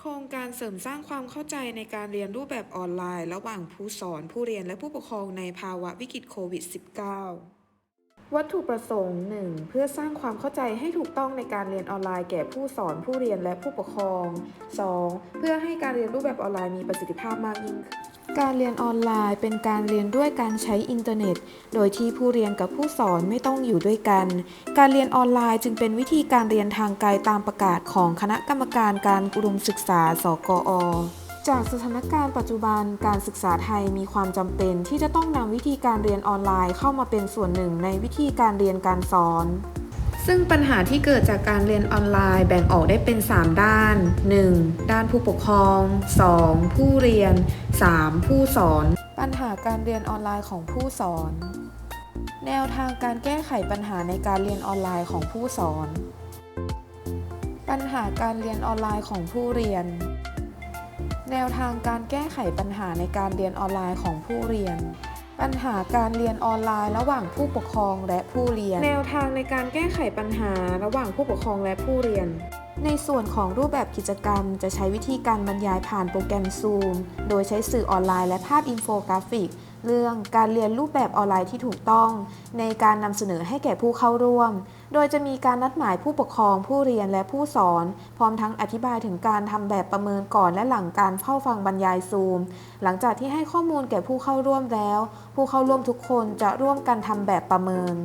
โครงการเสริมสร้างความเข้าใจในการเรียนรูปแบบออนไลน์ ระหว่างผู้สอนผู้เรียนและผู้ปกครองในภาวะวิกฤตโควิด -19 วัตถุประสงค์ 1. เพื่อสร้างความเข้าใจให้ถูกต้องในการเรียนออนไลน์แก่ผู้สอนผู้เรียนและผู้ปกครอง 2. เพื่อให้การเรียนรูปแบบออนไลน์มีประสิทธิภาพมากยิ่งขึ้นการเรียนออนไลน์เป็นการเรียนด้วยการใช้อินเทอร์เน็ต โดยที่ผู้เรียนกับผู้สอนไม่ต้องอยู่ด้วยกัน การเรียนออนไลน์จึงเป็นวิธีการเรียนทางไกลตามประกาศของคณะกรรมการการอุดมศึกษา สกอ จากสถานการณ์ปัจจุบันการศึกษาไทยมีความจำเป็นที่จะต้องนำวิธีการเรียนออนไลน์เข้ามาเป็นส่วนหนึ่งในวิธีการเรียนการสอน ซึ่งปัญหาที่เกิดจากการเรียนออนไลน์แบ่งออกได้เป็น 3 ด้าน 1. ด้านผู้ปกครอง 2. ผู้เรียน 3. ผู้สอน ปัญหาการเรียนออนไลน์ของผู้สอน แนวทางการแก้ไขปัญหาในการเรียนออนไลน์ของผู้สอน ปัญหาการเรียนออนไลน์ของผู้เรียน แนวทางการแก้ไขปัญหาในการเรียนออนไลน์ของผู้เรียน ปัญหาการเรียนออนไลน์ระหว่างผู้ปกครองและผู้เรียน แนวทางในการแก้ไขปัญหาระหว่างผู้ปกครองและผู้เรียน ในส่วนของรูปแบบกิจกรรม จะใช้วิธีการบรรยายผ่านโปรแกรม Zoom โดยใช้สื่อออนไลน์และภาพอินโฟกราฟิก เรื่องการเรียนรูปแบบออนไลน์ที่ถูกต้อง ในการนำเสนอให้แก่ผู้เข้าร่วม โดยจะมีการนัดหมายผู้ปกครองผู้เรียนและผู้สอน พร้อมทั้งอธิบายถึงการทำแบบประเมินก่อนและหลังการเข้าฟังบรรยายซูม หลังจากที่ให้ข้อมูลแก่ผู้เข้าร่วมแล้ว ผู้เข้าร่วมทุกคนจะร่วมกันทำแบบประเมิน